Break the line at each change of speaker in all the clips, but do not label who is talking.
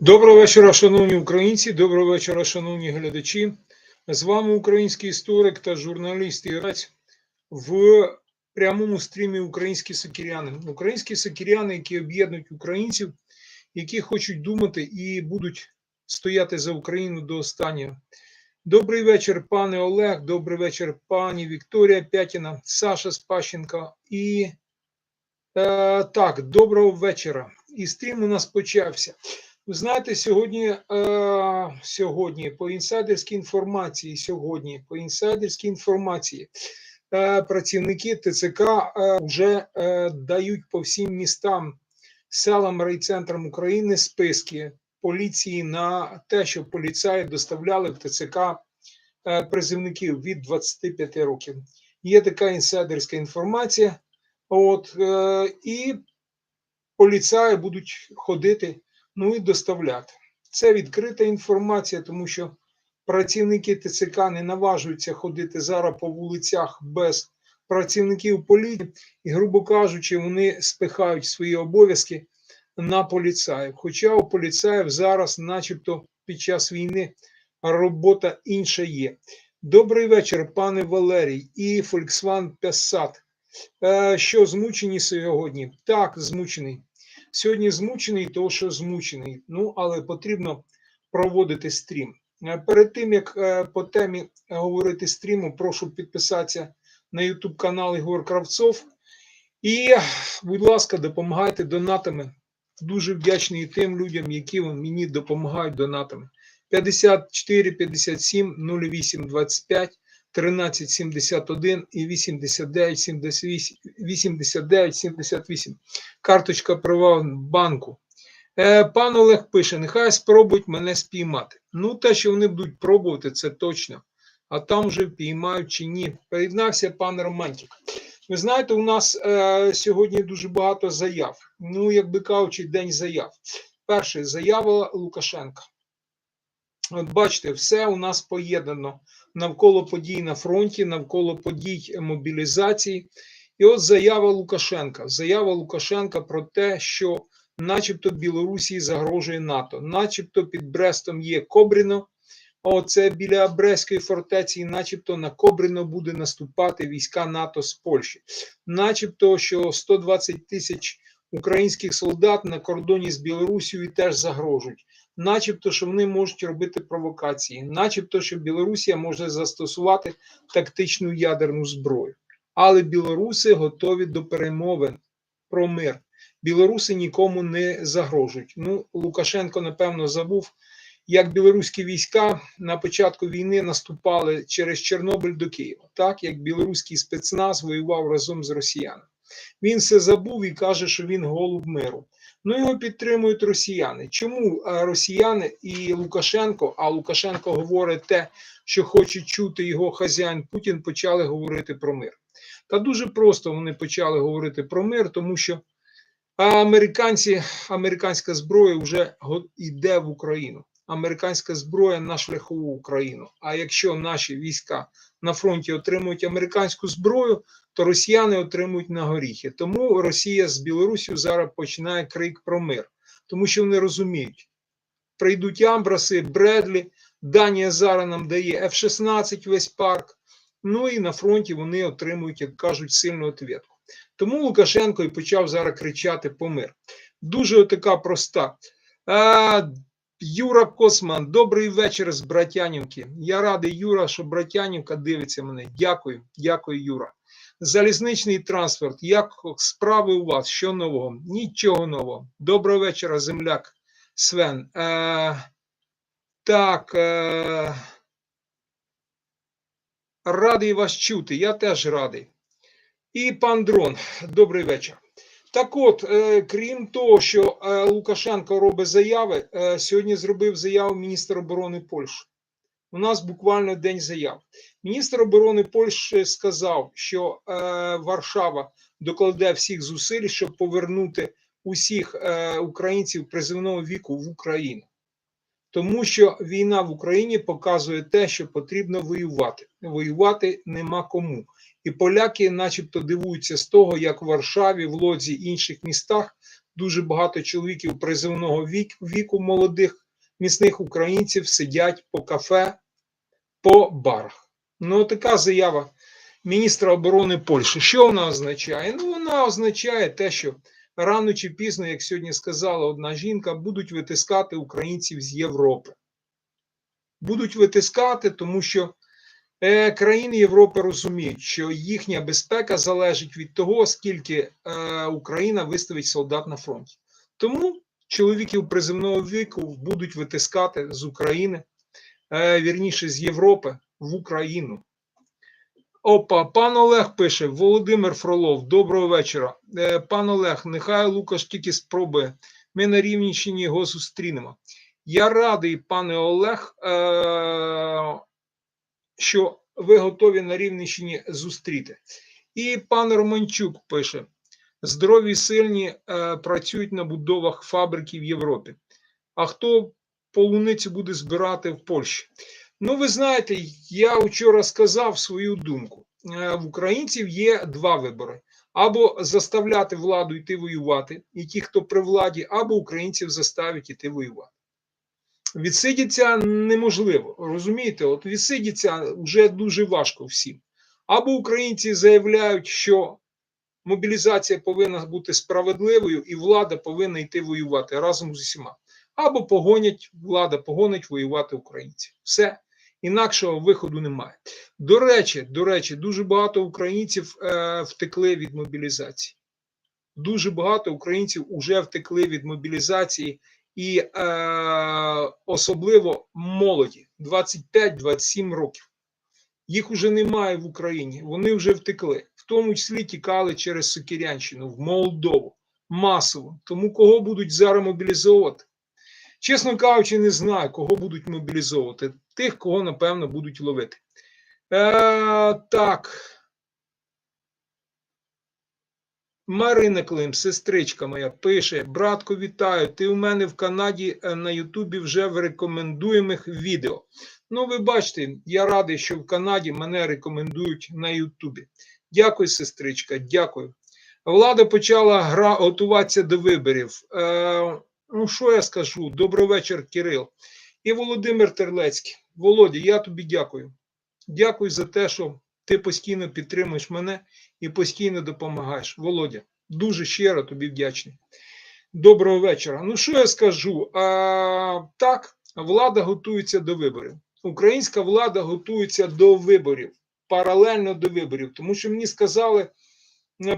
Доброго вечора, шановні українці. Доброго вечора, шановні глядачі. З вами український історик та журналіст Ірець в прямому стрімі Українські сокіряни. Українські сокіряни, які об'єднують українців, які хочуть думати і будуть стояти за Україну до останнього. Добрий вечір, пане Олег. Добрий вечір, пані Вікторія Пятіна, Саша Спащенко. І е, так, доброго вечора. І стрім у нас почався. Знаєте, сьогодні, е, сьогодні по інсайдерській інформації, сьогодні по інсайдерській інформації е, працівники ТЦК е, вже е, дають по всім містам, селам, райцентрам України списки поліції на те, що поліцаї доставляли в ТЦК е, призивників від 25 років. Є така інсайдерська інформація. От, е, і поліцаї будуть ходити ну і доставляти. Це відкрита інформація, тому що працівники ТЦК не наважуються ходити зараз по вулицях без працівників поліції, і, грубо кажучи, вони спихають свої обов'язки на поліцаїв. Хоча у поліцаїв зараз, начебто, під час війни робота інша є. Добрий вечір, пане Валерій і Volkswagen Passat. Е, Що змучені сьогодні? Так, змучений. Сьогодні змучений, тому що змучений. Ну, але потрібно проводити стрім. Е, Перед тим як е, по темі говорити стріму, прошу підписатися на YouTube канал Ігор Кравцов. І, будь ласка, допомагайте донатами. Дуже вдячний тим людям, які мені допомагають донатами. 54 57 08 25 13 71 і 89 78, 89 78. Карточка. Е, пан Олег пише: нехай спробують мене спіймати. Ну, те, що вони будуть пробувати, це точно. А там вже впіймають чи ні. Приєднався пан Романтик. Ви знаєте, у нас е, сьогодні дуже багато заяв. Ну, як би кажучи, день заяв. Перше, заява Лукашенка. От бачите, все у нас поєднано навколо подій на фронті, навколо подій мобілізації. І от заява Лукашенка. Заява Лукашенка про те, що, начебто, Білорусі загрожує НАТО, начебто під Брестом є Кобріно. Оце біля Брестської фортеці, начебто на Кобрино буде наступати війська НАТО з Польщі, начебто, що 120 тисяч українських солдат на кордоні з Білорусією теж загрожують, начебто, що вони можуть робити провокації, начебто, що Білорусія може застосувати тактичну ядерну зброю. Але білоруси готові до перемовин про мир. Білоруси нікому не загрожують. Ну, Лукашенко, напевно, забув, як білоруські війська на початку війни наступали через Чорнобиль до Києва, так як білоруський спецназ воював разом з росіянами. Він все забув і каже, що він голуб миру. Ну його підтримують росіяни. Чому росіяни і Лукашенко? А Лукашенко говорить те, що хоче чути його хазяїн Путін, почали говорити про мир. Та дуже просто вони почали говорити про мир, тому що американці, американська зброя вже йде в Україну. Американська зброя на шляху в Україну. А якщо наші війська на фронті отримують американську зброю, то росіяни отримують на горіхи. Тому Росія з Білорусію зараз починає крик про мир, тому що вони розуміють, прийдуть Амбраси, Бредлі, Данія зараз нам дає F-16 весь парк. Ну і на фронті вони отримують, як кажуть, сильну отвітку. Тому Лукашенко і почав зараз кричати по мир. Дуже така проста. Юра Косман, добрий вечір з Братянівки. Я радий, Юра, що Братянівка дивиться мене. Дякую, дякую, Юра. Залізничний транспорт. Як справи у вас? Що нового? Нічого нового. Доброго вечора, земляк Свен. Е, так. Е, радий вас чути. Я теж радий. І пан Дрон, добрий вечір. Так от, е, крім того, що е, Лукашенко робить заяви, е, сьогодні зробив заяву міністр оборони Польщі. У нас буквально день заяв. Міністр оборони Польщі сказав, що е, Варшава докладе всіх зусиль, щоб повернути усіх е, українців призивного віку в Україну. Тому що війна в Україні показує те, що потрібно воювати. Воювати нема кому. І поляки, начебто, дивуються з того, як в Варшаві, в Лодзі інших містах дуже багато чоловіків призивного вік, віку молодих міцних українців сидять по кафе, по барах. Ну, така заява міністра оборони Польщі. Що вона означає? Ну, вона означає те, що рано чи пізно, як сьогодні сказала одна жінка, будуть витискати українців з Європи. Будуть витискати, тому що е, країни Європи розуміють, що їхня безпека залежить від того, скільки е, Україна виставить солдат на фронті. Тому чоловіків приземного віку будуть витискати з України, вірніше з Європи в Україну. Опа, пан Олег пише: Володимир Фролов, доброго вечора. Е, Пан Олег, нехай Лукаш тільки спробує. Ми на Рівненщині його зустрінемо. Я радий, пане Олег, е, що ви готові на Рівненщині зустріти. І пан Романчук пише: здорові сильні е, працюють на будовах фабрики в Європі. А хто полуницю буде збирати в Польщі? Ну, ви знаєте, я вчора сказав свою думку. Е, В українців є два вибори: або заставляти владу йти воювати, і ті, хто при владі, або українців заставить іти воювати. Відсидіться неможливо, розумієте? От відсидіться вже дуже важко всім. Або українці заявляють, що мобілізація повинна бути справедливою, і влада повинна йти воювати разом з усіма. Або погонять, влада погонить воювати українців. Все. Інакшого виходу немає. До речі, до речі, дуже багато українців е, втекли від мобілізації. Дуже багато українців вже втекли від мобілізації, і е, особливо молоді 25-27 років. Їх уже немає в Україні. Вони вже втекли, в тому числі тікали через Сокірянщину в Молдову масово. Тому кого будуть зараз мобілізовувати? Чесно кажучи, не знаю, кого будуть мобілізовувати. Тих, кого, напевно, будуть ловити. Е, Так. Марина Клим, сестричка моя, пише: Братко, вітаю! Ти у мене в Канаді е, на Ютубі вже в рекомендуємих відео. Ну, ви бачите, я радий, що в Канаді мене рекомендують на Ютубі. Дякую, сестричка, дякую. Влада почала гра готуватися до виборів. Е, Ну, що я скажу? Добрий вечір, Кирил. І Володимир Терлецький. Володя, я тобі дякую. Дякую за те, що ти постійно підтримуєш мене і постійно допомагаєш. Володя, дуже щиро тобі вдячний. Доброго вечора. Ну, що я скажу? А, Так, влада готується до виборів. Українська влада готується до виборів, паралельно до виборів. Тому що мені сказали,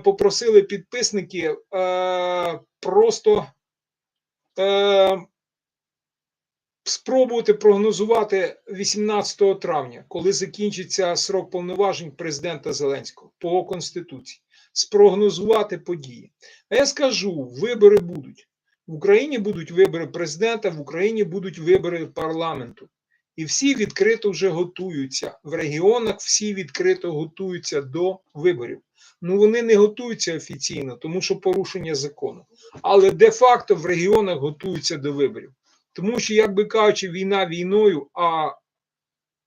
попросили підписники е, просто е, спробувати прогнозувати 18 травня, коли закінчиться срок повноважень президента Зеленського по Конституції, спрогнозувати події. А я скажу: вибори будуть. В Україні будуть вибори президента, в Україні будуть вибори парламенту. І всі відкрито вже готуються. В регіонах всі відкрито готуються до виборів. Ну вони не готуються офіційно, тому що порушення закону. Але де-факто в регіонах готуються до виборів. Тому що, як би кажучи, війна війною, а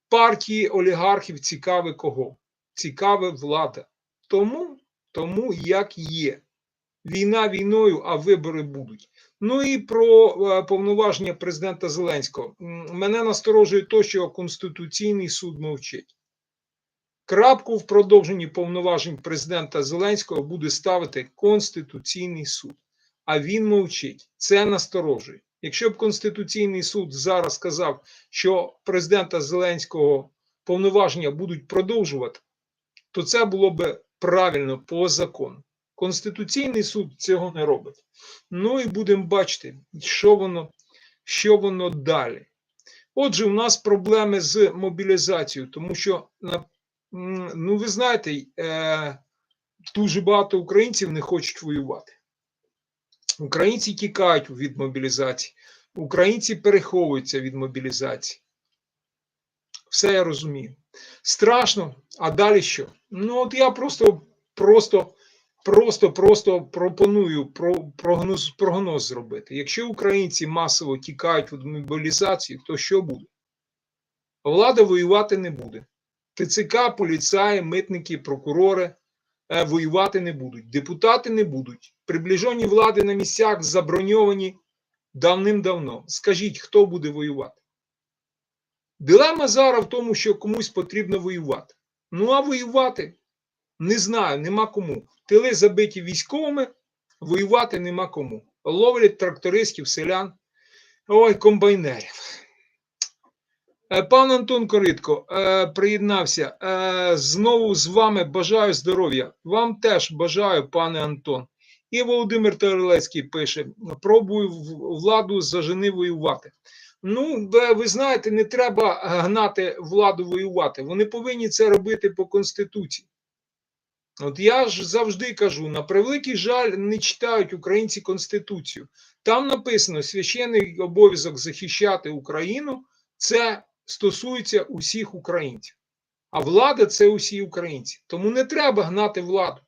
партії олігархів цікаве кого? Цікаве влада. Тому, тому як є. Війна війною, а вибори будуть. Ну і про е, повноваження президента Зеленського. Мене насторожує то, що Конституційний суд мовчить. Крапку в продовженні повноважень президента Зеленського буде ставити Конституційний суд. А він мовчить. Це насторожує. Якщо б Конституційний суд зараз сказав, що президента Зеленського повноваження будуть продовжувати, то це було б правильно по закону. Конституційний суд цього не робить. Ну і будемо бачити, що воно, що воно далі. Отже, у нас проблеми з мобілізацією, тому що, ну, ви знаєте, е, дуже багато українців не хочуть воювати. Українці тікають від мобілізації, українці переховуються від мобілізації. Все я розумію. Страшно, а далі що? Ну, от я просто, просто. Просто просто пропоную прогноз прогноз зробити. Якщо українці масово тікають від мобілізації, то що буде? Влада воювати не буде. ТЦК, поліцаї, митники, прокурори е, воювати не будуть. Депутати не будуть. Приближені влади на місцях заброньовані давним-давно. Скажіть, хто буде воювати? Дилема зараз в тому, що комусь потрібно воювати. Ну а воювати не знаю, нема кому. Тили забиті військовими, воювати нема кому. Ловлять трактористів, селян, ой, комбайнерів. Е, Пан Антон Коритко е, приєднався. Е, Знову з вами бажаю здоров'я. Вам теж бажаю, пане Антон. І Володимир Терелецький пише: пробую владу зажени воювати. Ну, ви знаєте, не треба гнати владу воювати. Вони повинні це робити по Конституції. От я ж завжди кажу: на превеликий жаль, не читають українці Конституцію. Там написано: священний обов'язок захищати Україну це стосується усіх українців. А влада це усі українці. Тому не треба гнати владу.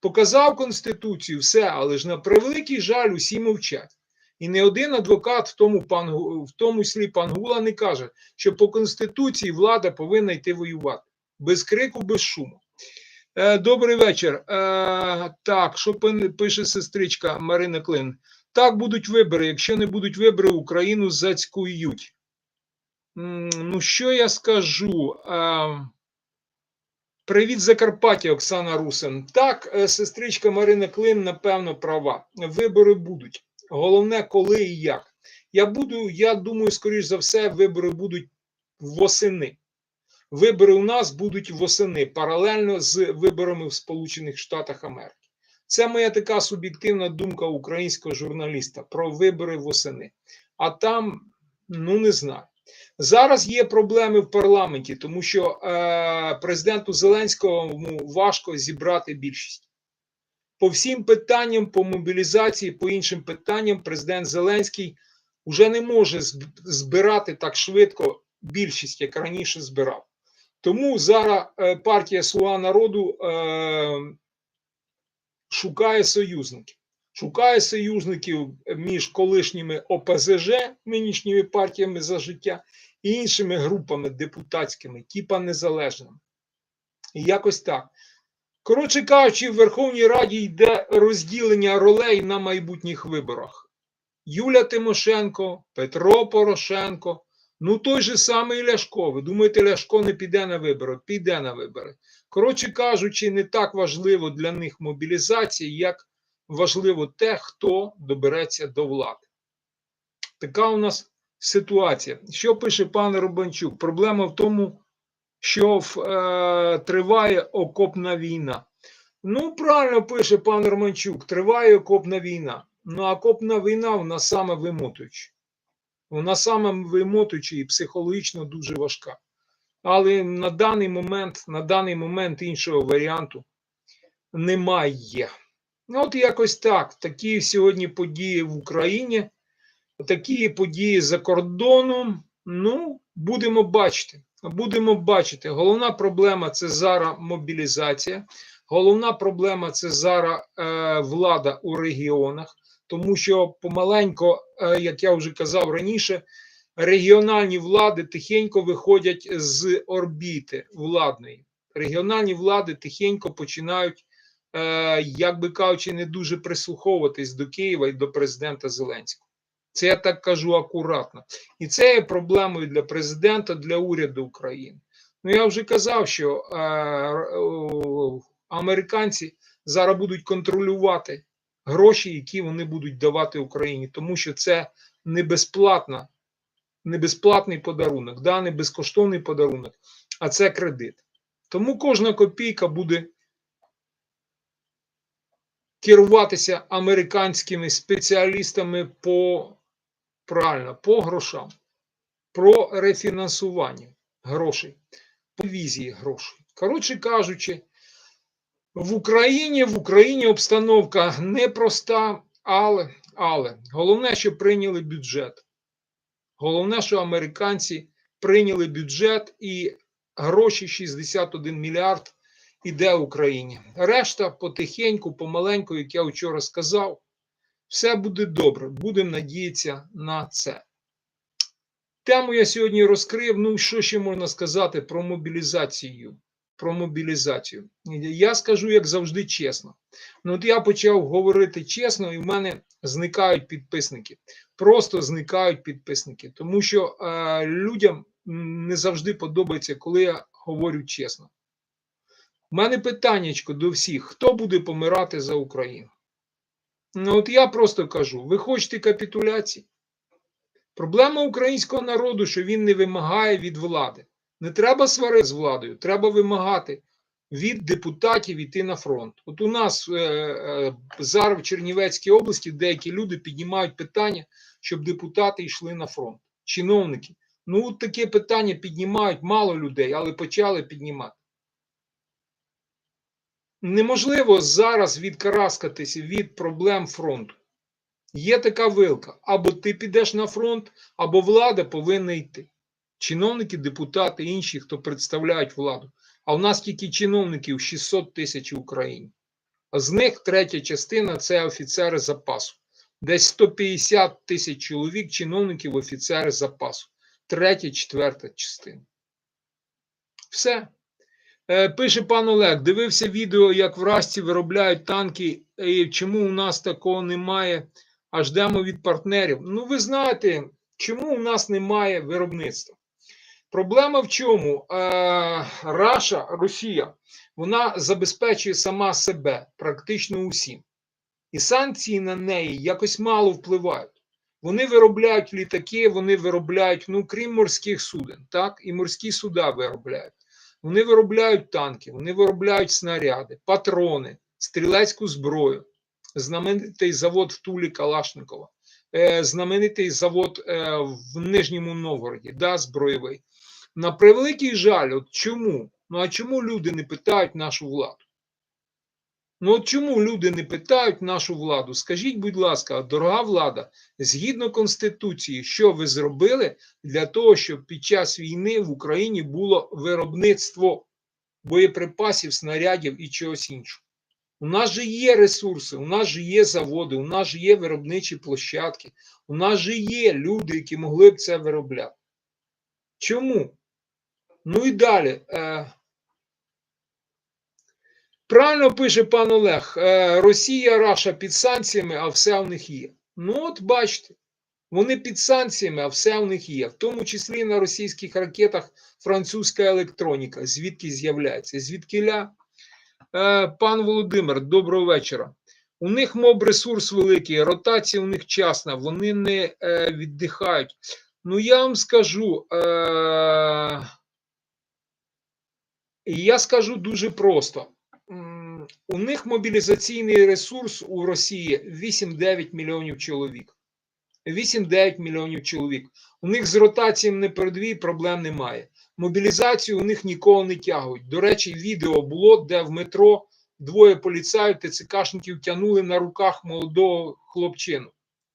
Показав Конституцію, все, але ж на превеликий жаль, усі мовчать. І не один адвокат, в тому, пан, в тому числі пан Гула, не каже, що по Конституції влада повинна йти воювати. Без крику, без шуму. Е, добрий вечір. Е, так, що пише сестричка Марина Клин? Так будуть вибори. Якщо не будуть вибори, Україну зацькують. Ну, що я скажу? Е, Привіт, Закарпаття, Оксана Русин. Так, сестричка Марина Клин, напевно, права. Вибори будуть. Головне, коли і як. Я буду, я думаю, скоріш за все, вибори будуть восени. Вибори у нас будуть восени паралельно з виборами в Сполучених Штатах Америки. Це моя така суб'єктивна думка українського журналіста про вибори восени. А там, ну не знаю. Зараз є проблеми в парламенті, тому що е, президенту Зеленському важко зібрати більшість. По всім питанням, по мобілізації, по іншим питанням, президент Зеленський вже не може збирати так швидко більшість, як раніше збирав. Тому зараз е, партія Слуга народу е, шукає союзників. Шукає союзників між колишніми ОПЗЖ, нинішніми партіями за життя, і іншими групами депутатськими, типа незалежними. І якось так. Коротше кажучи, в Верховній Раді йде розділення ролей на майбутніх виборах. Юля Тимошенко, Петро Порошенко, ну той же самий Ляшко. Ви думаєте, Ляшко не піде на вибори? Піде на вибори. Коротше кажучи, не так важливо для них мобілізація, як важливо те, хто добереться до влади. Така у нас ситуація. Що пише пан Робанчук? Проблема в тому, що в, е, триває окопна війна. Ну, правильно пише пан Романчук, триває окопна війна. Ну, окопна війна вона саме вимотуюча. Вона саме вимотуюча і психологічно дуже важка. Але на даний момент, на даний момент іншого варіанту немає. Ну, от якось так. Такі сьогодні події в Україні, такі події за кордоном. Ну, будемо бачити. Будемо бачити. Головна проблема це зараз мобілізація. Головна проблема це зараз е, влада у регіонах, тому що помаленько, е, як я вже казав раніше, регіональні влади тихенько виходять з орбіти владної. Регіональні влади тихенько починають, е, як би кажучи, не дуже прислуховуватись до Києва і до президента Зеленського. Це я так кажу акуратно. І це є проблемою для президента, для уряду України. Ну я вже казав, що е, о, американці зараз будуть контролювати гроші, які вони будуть давати Україні, тому що це не безплатна, не безплатний подарунок, да, не безкоштовний подарунок, а це кредит. Тому кожна копійка буде керуватися американськими спеціалістами по правильно, по грошам, про рефінансування грошей, по візії грошей. Коротше кажучи, в Україні в Україні обстановка непроста, але, але головне, що прийняли бюджет. Головне, що американці прийняли бюджет і гроші 61 мільярд іде Україні. Решта потихеньку, помаленьку, як я вчора сказав, все буде добре. Будемо надіятися на це. Тему я сьогодні розкрив. Ну, що ще можна сказати про мобілізацію? Про мобілізацію. Я скажу, як завжди, чесно. Ну, от я почав говорити чесно, і в мене зникають підписники. Просто зникають підписники, тому що е, людям не завжди подобається, коли я говорю чесно. У мене питаннячко до всіх: хто буде помирати за Україну? Ну, от я просто кажу: ви хочете капітуляції? Проблема українського народу, що він не вимагає від влади. Не треба сварити з владою, треба вимагати від депутатів йти на фронт. От у нас е, е, зараз в Чернівецькій області деякі люди піднімають питання, щоб депутати йшли на фронт. Чиновники. Ну, от таке питання піднімають мало людей, але почали піднімати. Неможливо зараз відкараскатися від проблем фронту. Є така вилка: або ти підеш на фронт, або влада повинна йти. Чиновники, депутати, інші, хто представляють владу. А у нас тільки чиновників 600 тисяч в Україні. А з них третя частина це офіцери запасу. Десь 150 тисяч чоловік, чиновників, офіцери запасу. Третя, четверта частина. Все. Е, Пише пан Олег: дивився відео, як в Расті виробляють танки, і чому у нас такого немає, а ждемо від партнерів. Ну, ви знаєте, чому у нас немає виробництва? Проблема в чому? Е, Раша, Росія, вона забезпечує сама себе практично усім. І санкції на неї якось мало впливають. Вони виробляють літаки, вони виробляють, ну крім морських суден, так, і морські суда виробляють. Вони виробляють танки, вони виробляють снаряди, патрони, стрілецьку зброю, знаменитий завод в Тулі Калашникова, е, знаменитий завод е, в Нижньому Новгороді, да, збройовий. На превеликий жаль, от чому? Ну а чому люди не питають нашу владу? Ну от чому люди не питають нашу владу? Скажіть, будь ласка, дорога влада, згідно Конституції, що ви зробили для того, щоб під час війни в Україні було виробництво боєприпасів, снарядів і чогось іншого? У нас же є ресурси, у нас же є заводи, у нас же є виробничі площадки, у нас же є люди, які могли б це виробляти. Чому? Ну і далі. Е, Правильно пише пан Олег: е, Росія, Раша під санкціями, а все в них є. Ну, от бачите, вони під санкціями, а все в них є. В тому числі на російських ракетах французька електроніка. Звідки з'являється? Звідкиля? Е, Пан Володимир, доброго вечора. У них моб ресурс великий, ротація у них часна, вони не віддихають. Ну, я вам скажу. Я скажу дуже просто. У них мобілізаційний ресурс у Росії 8-9 мільйонів чоловік. 8-9 мільйонів чоловік. У них з ротацією на передовій проблем немає. Мобілізацію у них нікого не тягують. До речі, відео було, де в метро двоє поліцаїв ТЦКшників тягнули на руках молодого хлопчину.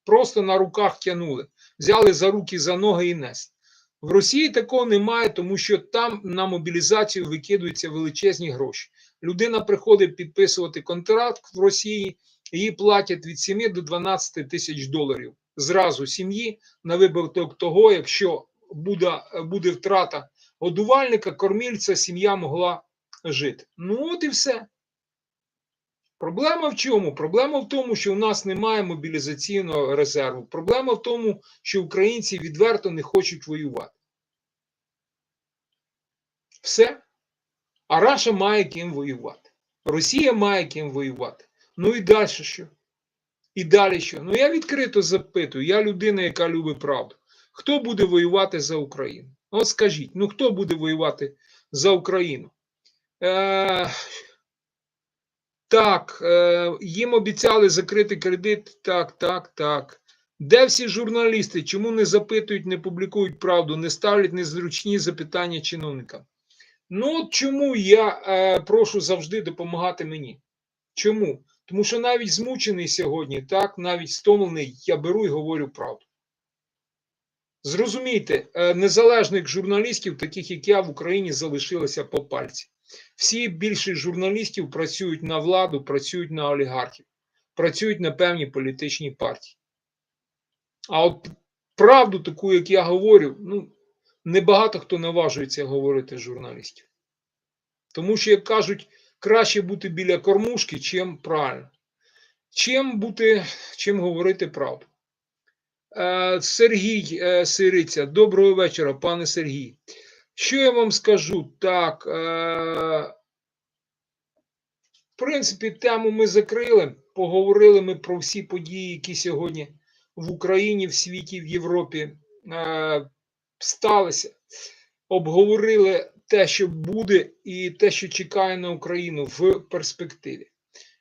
Просто на руках тягнули. Взяли за руки, за ноги і несли. В Росії такого немає, тому що там на мобілізацію викидуються величезні гроші. Людина приходить підписувати контракт в Росії, їй платять від 7 до 12 тисяч доларів зразу сім'ї на випадок того, якщо буде, буде втрата годувальника, кормільця, сім'я могла жити. Ну от і все. Проблема в чому? Проблема в тому, що у нас немає мобілізаційного резерву. Проблема в тому, що українці відверто не хочуть воювати. Все. А Раша має ким воювати. Росія має ким воювати. Ну і далі що? І далі що? Ну я відкрито запитую, я людина, яка любить правду. Хто буде воювати за Україну? От скажіть, ну хто буде воювати за Україну? Е, Так, е, їм обіцяли закрити кредит. Так, так, так. Де всі журналісти? Чому не запитують, не публікують правду, не ставлять незручні запитання чиновникам? Ну, чому я е, прошу завжди допомагати мені? Чому? Тому що навіть змучений сьогодні, так, навіть стомлений, я беру і говорю правду. Зрозумійте, е, незалежних журналістів, таких як я, в Україні залишилося по пальці. Всі більшість журналістів працюють на владу, працюють на олігархів, працюють на певні політичні партії. А от правду, таку, як я говорю, ну, небагато хто наважується говорити журналістів. Тому що, як кажуть, краще бути біля кормушки, чим правильно. Чим бути, чим говорити правду. Е, Сергій е, Сириця, доброго вечора, пане Сергій. Що я вам скажу? Так, е, в принципі, тему ми закрили. Поговорили ми про всі події, які сьогодні в Україні, в світі, в Європі е, сталися. Обговорили те, що буде, і те, що чекає на Україну в перспективі.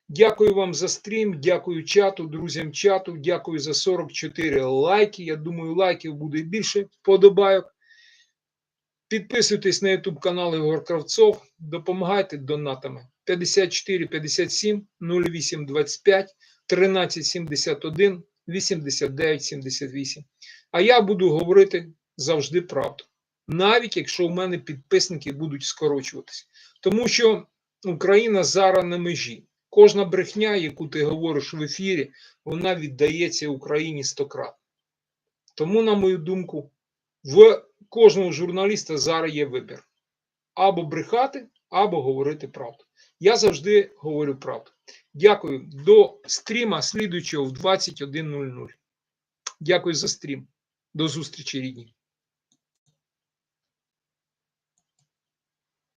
Дякую вам за стрім, дякую чату, друзям чату, дякую за 44 лайки. Я думаю, лайків буде більше. Подобайок. Підписуйтесь на YouTube канал Ігор Кравцов, допомагайте донатами 54 57 08 25 13 71 89 78. А я буду говорити завжди правду, навіть якщо у мене підписники будуть скорочуватися. Тому що Україна зараз на межі. Кожна брехня, яку ти говориш в ефірі, вона віддається Україні стократ. Тому, на мою думку, в кожного журналіста зараз є вибір: або брехати, або говорити правду. Я завжди говорю правду. Дякую. До стріма слідуючого в 21.00. Дякую за стрім. До зустрічі, рідні.